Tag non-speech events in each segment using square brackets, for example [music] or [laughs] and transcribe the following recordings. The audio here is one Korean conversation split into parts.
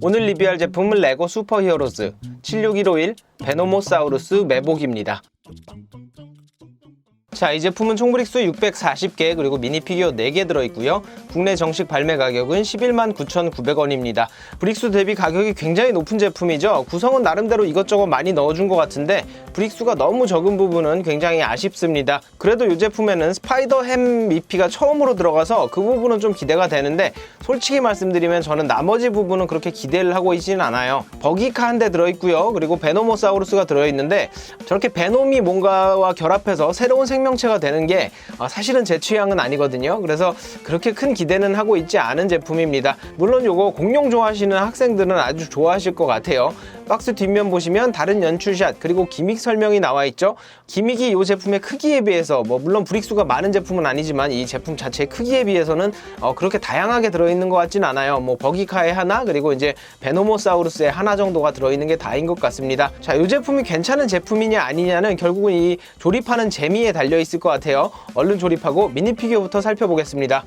오늘 리뷰할 제품은 레고 슈퍼히어로즈 76151 베노모사우루스 매복입니다. 자, 이 제품은 총 브릭수 640개 그리고 미니 피규어 4개 들어있고요. 국내 정식 발매 가격은 11만 9,900원입니다. 브릭수 대비 가격이 굉장히 높은 제품이죠. 구성은 나름대로 이것저것 많이 넣어준 것 같은데 브릭수가 너무 적은 부분은 굉장히 아쉽습니다. 그래도 이 제품에는 스파이더 햄 미피가 처음으로 들어가서 그 부분은 좀 기대가 되는데 솔직히 말씀드리면 저는 나머지 부분은 그렇게 기대를 하고 있지는 않아요. 버기카 한 대 들어있고요. 그리고 베노모사우루스가 들어있는데 저렇게 베놈이 뭔가와 결합해서 새로운 생명 체가 되는 게 어, 사실은 제 취향은 아니거든요. 그래서 그렇게 큰 기대는 하고 있지 않은 제품입니다. 물론 요거 공룡 좋아하시는 학생들은 아주 좋아하실 것 같아요. 박스 뒷면 보시면 다른 연출샷 그리고 기믹 설명이 나와 있죠. 기믹이 이 제품의 크기에 비해서 뭐 물론 브릭수가 많은 제품은 아니지만 이 제품 자체의 크기에 비해서는 어, 그렇게 다양하게 들어있는 것 같진 않아요. 뭐 버기카의 하나 그리고 이제 베노모사우루스의 하나 정도가 들어있는 게 다인 것 같습니다. 자, 이 제품이 괜찮은 제품이냐 아니냐는 결국은 이 조립하는 재미에 달려 있을 것 같아요. 얼른 조립하고 미니 피규어부터 살펴보겠습니다.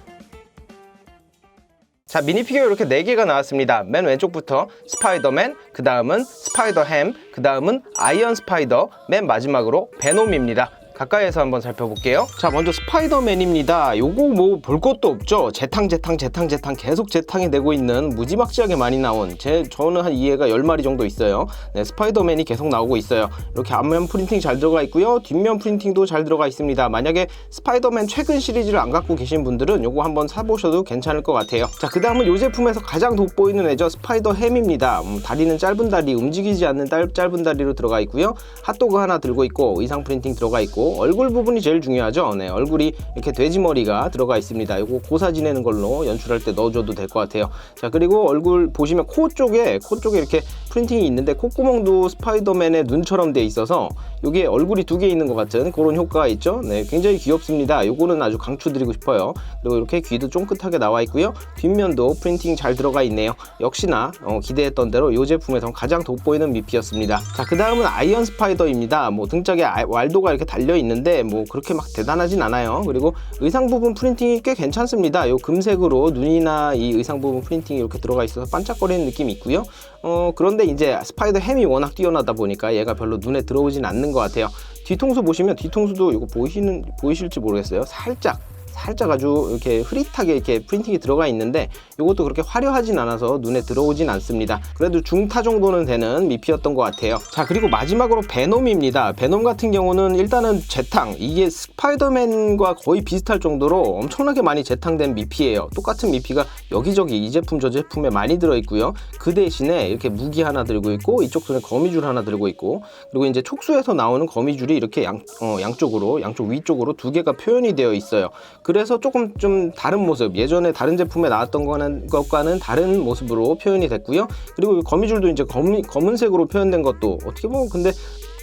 자, 미니 피규어 이렇게 4개가 나왔습니다. 맨 왼쪽부터 스파이더맨, 그 다음은 스파이더 햄, 그 다음은 아이언 스파이더, 맨 마지막으로 베놈입니다. 가까이에서 한번 살펴볼게요. 자, 먼저 스파이더맨입니다. 요거 뭐 볼 것도 없죠. 재탕, 재탕, 재탕, 재탕 계속 재탕이 되고 있는 무지막지하게 많이 나온 제 저는 한 이해가 10마리 정도 있어요. 네, 스파이더맨이 계속 나오고 있어요. 이렇게 앞면 프린팅 잘 들어가 있고요. 뒷면 프린팅도 잘 들어가 있습니다. 만약에 스파이더맨 최근 시리즈를 안 갖고 계신 분들은 요거 한번 사보셔도 괜찮을 것 같아요. 자, 그 다음은 요 제품에서 가장 돋보이는 애죠. 스파이더 햄입니다. 음, 다리는 짧은 다리, 움직이지 않는 딸- 짧은 다리로 들어가 있고요. 핫도그 하나 들고 있고 의상 프린팅 들어가 있고 얼굴 부분이 제일 중요하죠. 네, 얼굴이 이렇게 돼지 머리가 들어가 있습니다. 이거 고사 지내는 걸로 연출할 때 넣어줘도 될 것 같아요. 자, 그리고 얼굴 보시면 코 쪽에 코 쪽에 이렇게 프린팅이 있는데 콧구멍도 스파이더맨의 눈처럼 돼 있어서 이게 얼굴이 두 개 있는 것 같은 그런 효과가 있죠. 네, 굉장히 귀엽습니다. 요거는 아주 강추드리고 싶어요. 그리고 이렇게 귀도 쫑긋하게 나와 있고요. 뒷면도 프린팅 잘 들어가 있네요. 역시나 어, 기대했던 대로 이 제품에서 가장 돋보이는 미피였습니다. 자, 그 다음은 아이언 스파이더입니다. 뭐 등짝에 아- 왈도가 이렇게 달려 있는데 뭐 그렇게 막 대단하진 않아요. 그리고 의상 부분 프린팅이 꽤 괜찮습니다. 요 금색으로 눈이나 이 의상 부분 프린팅이 이렇게 들어가 있어서 반짝거리는 느낌이 있고요. 어, 그런데 이제 스파이더 햄이 워낙 뛰어나다 보니까 얘가 별로 눈에 들어오진 않는 것 같아요. 뒤통수 보시면 뒤통수도 이거 보이시는 보이실지 모르겠어요. 살짝 살짝 아주 이렇게 흐릿하게 이렇게 프린팅이 들어가 있는데 이것도 그렇게 화려하진 않아서 눈에 들어오진 않습니다. 그래도 중타 정도는 되는 미피였던 것 같아요. 자 그리고 마지막으로 베놈입니다. 베놈 같은 경우는 일단은 재탕 이게 스파이더맨과 거의 비슷할 정도로 엄청나게 많이 재탕된 미피예요. 똑같은 미피가 여기저기 이 제품 저 제품에 많이 들어 있고요. 그 대신에 이렇게 무기 하나 들고 있고 이쪽 손에 거미줄 하나 들고 있고 그리고 이제 촉수에서 나오는 거미줄이 이렇게 양, 어, 양쪽으로 양쪽 위쪽으로 두 개가 표현이 되어 있어요. 그 래서 조금 좀 다른 모습 예전에 다른 제품에 나왔던 것과는 다른 모습으로 표현이 됐고요. 그리고 이 거미줄도 이제 검, 검은색으로 표현된 것도 어떻게 보면 근데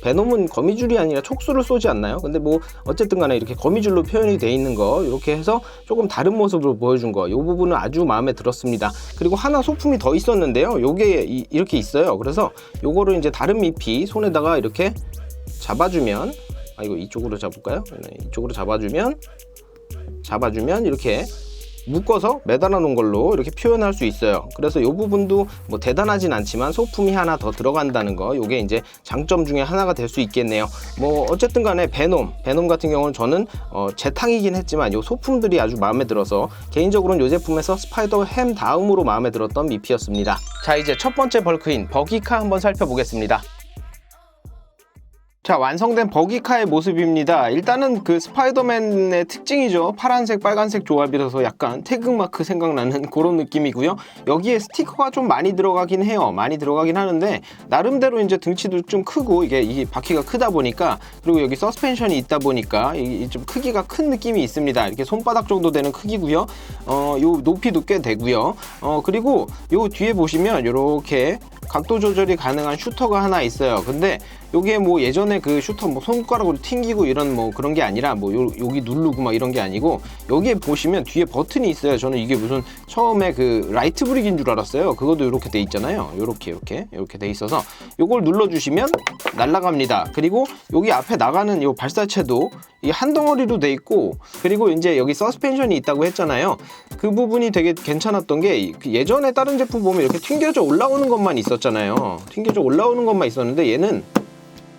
베놈은 거미줄이 아니라 촉수를 쏘지 않나요? 근데 뭐 어쨌든 간에 이렇게 거미줄로 표현이 돼 있는 거 이렇게 해서 조금 다른 모습으로 보여준 거 이 부분은 아주 마음에 들었습니다. 그리고 하나 소품이 더 있었는데요. 요게 이, 이렇게 있어요. 그래서 요거를 이제 다른 미피 손에다가 이렇게 잡아주면 아 이거 이쪽으로 잡을까요? 네, 이쪽으로 잡아주면 잡아주면 이렇게 묶어서 매달아 놓은 걸로 이렇게 표현할 수 있어요. 그래서 이 부분도 뭐 대단하진 않지만 소품이 하나 더 들어간다는 거, 이게 이제 장점 중에 하나가 될 수 있겠네요. 뭐 어쨌든 간에 베놈, 베놈 같은 경우는 저는 어, 재탕이긴 했지만 이 소품들이 아주 마음에 들어서 개인적으로는 이 제품에서 스파이더 햄 다음으로 마음에 들었던 미피였습니다. 자 이제 첫 번째 벌크인 버기카 한번 살펴보겠습니다. 자 완성된 버기카의 모습입니다. 일단은 그 스파이더맨의 특징이죠. 파란색 빨간색 조합이라서 약간 태극마크 생각나는 [laughs] 그런 느낌이고요. 여기에 스티커가 좀 많이 들어가긴 해요. 많이 들어가긴 하는데 나름대로 이제 등치도 좀 크고 이게 이 바퀴가 크다 보니까 그리고 여기 서스펜션이 있다 보니까 이좀 크기가 큰 느낌이 있습니다. 이렇게 손바닥 정도 되는 크기고요. 어요 높이도 꽤 되고요. 어 그리고 요 뒤에 보시면 이렇게 각도 조절이 가능한 슈터가 하나 있어요. 근데 요게 뭐 예전에 그 슈터 뭐 손가락으로 튕기고 이런 뭐 그런 게 아니라 뭐 요, 여기 누르고 막 이런 게 아니고 여기에 보시면 뒤에 버튼이 있어요. 저는 이게 무슨 처음에 그 라이트 브릭인 줄 알았어요. 그것도 이렇게 돼 있잖아요. 요렇게 이렇게 이렇게 돼 있어서 요걸 눌러 주시면 날아갑니다. 그리고 여기 앞에 나가는 요 발사체도 이 한 덩어리로 돼 있고 그리고 이제 여기 서스펜션이 있다고 했잖아요. 그 부분이 되게 괜찮았던 게그 예전에 다른 제품 보면 이렇게 튕겨져 올라오는 것만 있었잖아요. 튕겨져 올라오는 것만 있었는데 얘는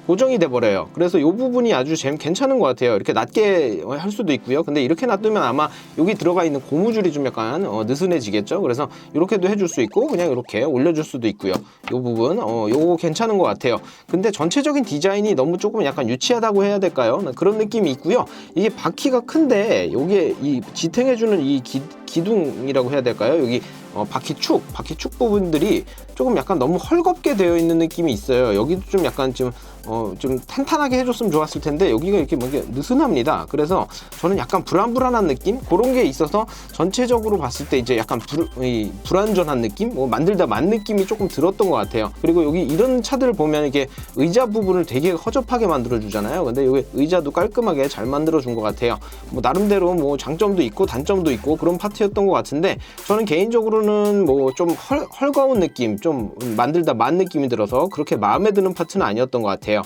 고정이 돼 버려요. 그래서 이 부분이 아주 재 괜찮은 것 같아요. 이렇게 낮게 할 수도 있고요. 근데 이렇게 놔두면 아마 여기 들어가 있는 고무줄이 좀 약간 어, 느슨해지겠죠. 그래서 이렇게도 해줄 수 있고 그냥 이렇게 올려줄 수도 있고요. 이 부분 어, 요거 괜찮은 것 같아요. 근데 전체적인 디자인이 너무 조금 약간 유치하다고 해야 될까요? 그런 느낌이 있고요. 이게 바퀴가 큰데 요게 이 지탱해주는 이 기, 기둥이라고 해야 될까요? 여기 어, 바퀴축, 바퀴축 부분들이 조금 약간 너무 헐겁게 되어 있는 느낌이 있어요. 여기도 좀 약간 좀, 어, 좀 탄탄하게 해줬으면 좋았을 텐데 여기가 이렇게 뭔가 느슨합니다. 그래서 저는 약간 불안불안한 느낌? 그런 게 있어서 전체적으로 봤을 때 이제 약간 불, 이, 불안전한 느낌? 뭐 만들다 만 느낌이 조금 들었던 것 같아요. 그리고 여기 이런 차들을 보면 이게 의자 부분을 되게 허접하게 만들어 주잖아요. 근데 여기 의자도 깔끔하게 잘 만들어 준 것 같아요. 뭐 나름대로 뭐 장점도 있고 단점도 있고 그런 파트였던 것 같은데 저는 개인적으로는 뭐 좀 헐거운 느낌, 좀 만들다 만 느낌이 들어서 그렇게 마음에 드는 파트는 아니었던 것 같아요.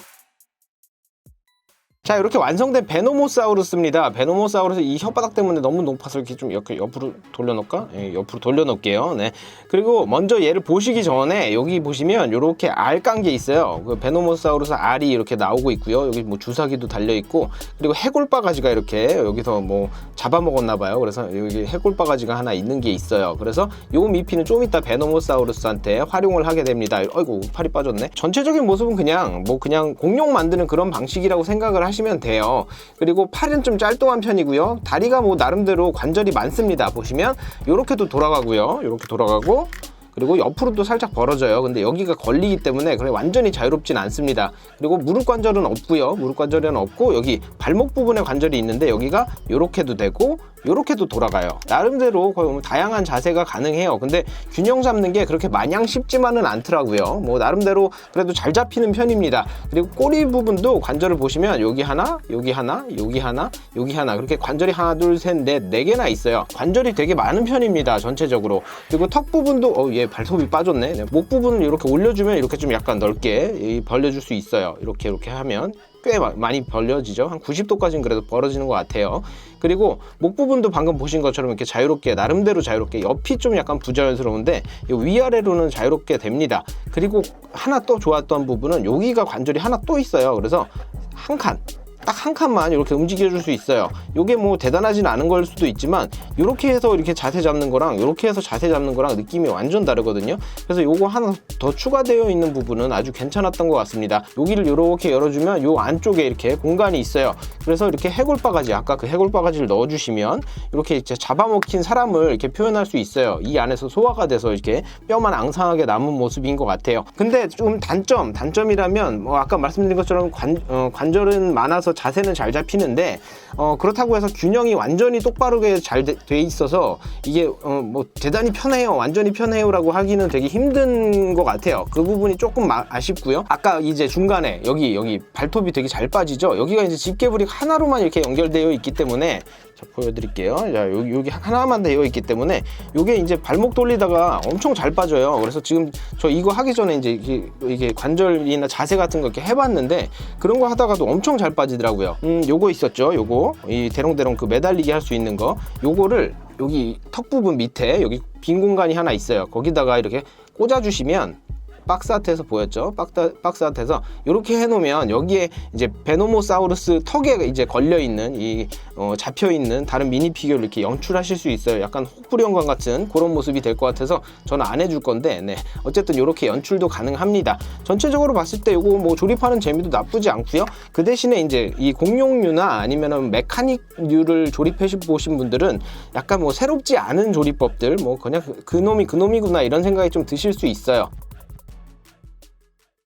자 이렇게 완성된 베노모사우루스입니다. 베노모사우루스 이 혓바닥 때문에 너무 높아서 이렇게 좀 이렇게 옆으로 돌려놓을까? 예, 옆으로 돌려놓을게요. 네. 그리고 먼저 얘를 보시기 전에 여기 보시면 이렇게 알 깐 게 있어요. 그 베노모사우루스 알이 이렇게 나오고 있고요. 여기 뭐 주사기도 달려 있고 그리고 해골바가지가 이렇게 여기서 뭐 잡아먹었나 봐요. 그래서 여기 해골바가지가 하나 있는 게 있어요. 그래서 요 미피는 좀 이따 베노모사우루스한테 활용을 하게 됩니다. 아이고 팔이 빠졌네. 전체적인 모습은 그냥 뭐 그냥 공룡 만드는 그런 방식이라고 생각을 하시 면 돼요. 그리고 팔은 좀 짤뚱한 편이고요. 다리가 뭐 나름대로 관절이 많습니다. 보시면 이렇게도 돌아가고요. 이렇게 돌아가고 그리고 옆으로도 살짝 벌어져요. 근데 여기가 걸리기 때문에 그래 완전히 자유롭진 않습니다. 그리고 무릎 관절은 없고요. 무릎 관절은 없고 여기 발목 부분에 관절이 있는데 여기가 이렇게도 되고 이렇게도 돌아가요. 나름대로 거의 뭐 다양한 자세가 가능해요. 근데 균형 잡는 게 그렇게 마냥 쉽지만은 않더라고요. 뭐 나름대로 그래도 잘 잡히는 편입니다. 그리고 꼬리 부분도 관절을 보시면 여기 하나, 여기 하나, 여기 하나, 여기 하나 그렇게 관절이 하나, 둘, 셋, 넷, 네 개나 있어요. 관절이 되게 많은 편입니다. 전체적으로. 그리고 턱 부분도 어, 얘 발톱이 빠졌네. 네, 목 부분을 이렇게 올려주면 이렇게 좀 약간 넓게 이, 벌려줄 수 있어요. 이렇게 이렇게 하면 꽤 마- 많이 벌려지죠. 한 90도까지는 그래도 벌어지는 것 같아요. 그리고 목 부분도 방금 보신 것처럼 이렇게 자유롭게 나름대로 자유롭게 옆이 좀 약간 부자연스러운데 이 위아래로는 자유롭게 됩니다. 그리고 하나 또 좋았던 부분은 여기가 관절이 하나 또 있어요. 그래서 한 칸. 딱 한 칸만 이렇게 움직여 줄 수 있어요. 이게 뭐 대단하진 않은 걸 수도 있지만 이렇게 해서 이렇게 자세 잡는 거랑 이렇게 해서 자세 잡는 거랑 느낌이 완전 다르거든요. 그래서 요거 하나 더 추가되어 있는 부분은 아주 괜찮았던 것 같습니다. 여기를 이렇게 열어주면 요 안쪽에 이렇게 공간이 있어요. 그래서 이렇게 해골 바가지 아까 그 해골 바가지를 넣어주시면 이렇게 이제 잡아먹힌 사람을 이렇게 표현할 수 있어요. 이 안에서 소화가 돼서 이렇게 뼈만 앙상하게 남은 모습인 것 같아요. 근데 좀 단점 단점이라면 뭐 아까 말씀드린 것처럼 관, 어, 관절은 많아서 자세는 잘 잡히는데 어, 그렇다고 해서 균형이 완전히 똑바르게 잘 돼 있어서 이게 어, 뭐 대단히 편해요 완전히 편해요라고 하기는 되게 힘든 것 같아요. 그 부분이 조금 마- 아쉽고요. 아까 이제 중간에 여기 여기 발톱이 되게 잘 빠지죠? 여기가 이제 집게불이 하나로만 이렇게 연결되어 있기 때문에 자 보여드릴게요. 자 여기, 여기 하나만 되어 있기 때문에 이게 이제 발목 돌리다가 엄청 잘 빠져요. 그래서 지금 저 이거 하기 전에 이제 이게, 이게 관절이나 자세 같은 거 이렇게 해봤는데 그런 거 하다가도 엄청 잘 빠지더라고요 음 요거 있었죠 요거. 이 대롱대롱 그 매달리게 할수 있는 거. 요거를 여기 턱 부분 밑에 여기 빈 공간이 하나 있어요. 거기다가 이렇게 꽂아주시면 박스 아트에서 보였죠? 박스, 박스 아트에서 이렇게 해놓으면 여기에 이제 베노모사우루스 턱에 이제 걸려 있는 이 어, 잡혀 있는 다른 미니 피규어를 이렇게 연출하실 수 있어요. 약간 혹부리 영광 같은 그런 모습이 될 것 같아서 저는 안 해줄 건데, 네 어쨌든 이렇게 연출도 가능합니다. 전체적으로 봤을 때 이거 뭐 조립하는 재미도 나쁘지 않고요. 그 대신에 이제 이 공룡류나 아니면은 메카닉류를 조립해 보신 분들은 약간 뭐 새롭지 않은 조립법들, 뭐 그냥 그- 그놈이 그놈이구나 이런 생각이 좀 드실 수 있어요.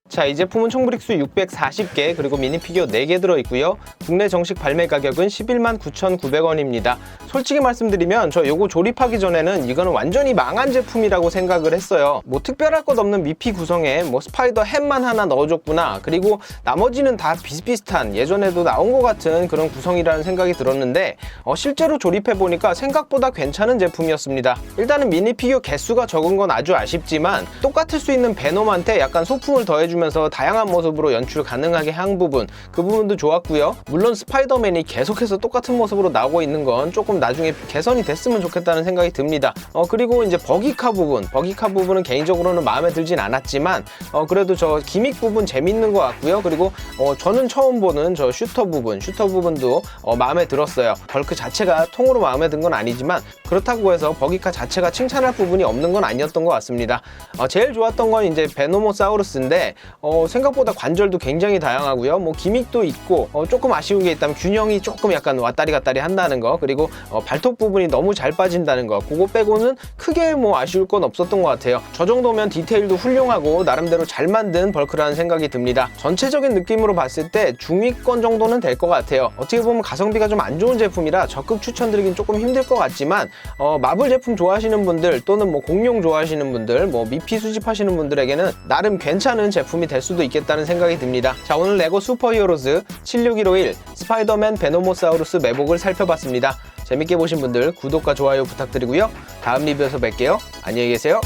자, 이 제품은 총 브릭수 640개 그리고 미니 피규어 4개 들어있고요. 국내 정식 발매 가격은 11만 9,900원입니다. 솔직히 말씀드리면 저 요거 조립하기 전에는 이거는 완전히 망한 제품이라고 생각을 했어요. 뭐 특별할 것 없는 미피 구성에 뭐 스파이더 햄만 하나 넣어줬구나. 그리고 나머지는 다 비슷비슷한 예전에도 나온 것 같은 그런 구성이라는 생각이 들었는데 어, 실제로 조립해 보니까 생각보다 괜찮은 제품이었습니다. 일단은 미니 피규어 개수가 적은 건 아주 아쉽지만 똑같을 수 있는 베놈한테 약간 소품을 더해 주면서 다양한 모습으로 연출 가능하게 한 부분 그 부분도 좋았고요. 물론 스파이더맨이 계속해서 똑같은 모습으로 나오고 있는 건 조금 나중에 개선이 됐으면 좋겠다는 생각이 듭니다. 어, 그리고 이제 버기카 부분, 버기카 부분은 개인적으로는 마음에 들진 않았지만 어, 그래도 저 기믹 부분 재밌는 것 같고요. 그리고 어, 저는 처음 보는 저 슈터 부분, 슈터 부분도 어, 마음에 들었어요. 벌크 자체가 통으로 마음에 든 건 아니지만 그렇다고 해서 버기카 자체가 칭찬할 부분이 없는 건 아니었던 것 같습니다. 어, 제일 좋았던 건 이제 베노모사우루스인데 어, 생각보다 관절도 굉장히 다양하고요. 뭐 기믹도 있고 어, 조금 아쉬운 게 있다면 균형이 조금 약간 왔다리 갔다리 한다는 거 그리고 어, 발톱 부분이 너무 잘 빠진다는 거 그거 빼고는 크게 뭐 아쉬울 건 없었던 것 같아요. 저 정도면 디테일도 훌륭하고 나름대로 잘 만든 벌크라는 생각이 듭니다. 전체적인 느낌으로 봤을 때 중위권 정도는 될 것 같아요. 어떻게 보면 가성비가 좀 안 좋은 제품이라 적극 추천드리긴 조금 힘들 것 같지만 어, 마블 제품 좋아하시는 분들 또는 뭐 공룡 좋아하시는 분들 뭐 미피 수집하시는 분들에게는 나름 괜찮은 제품이 될 수도 있겠다는 생각이 듭니다. 자 오늘 레고 슈퍼히어로즈 76151 스파이더맨 베노모사우루스 매복을 살펴봤습니다. 재밌게 보신 분들 구독과 좋아요 부탁드리고요. 다음 리뷰에서 뵐게요. 안녕히 계세요.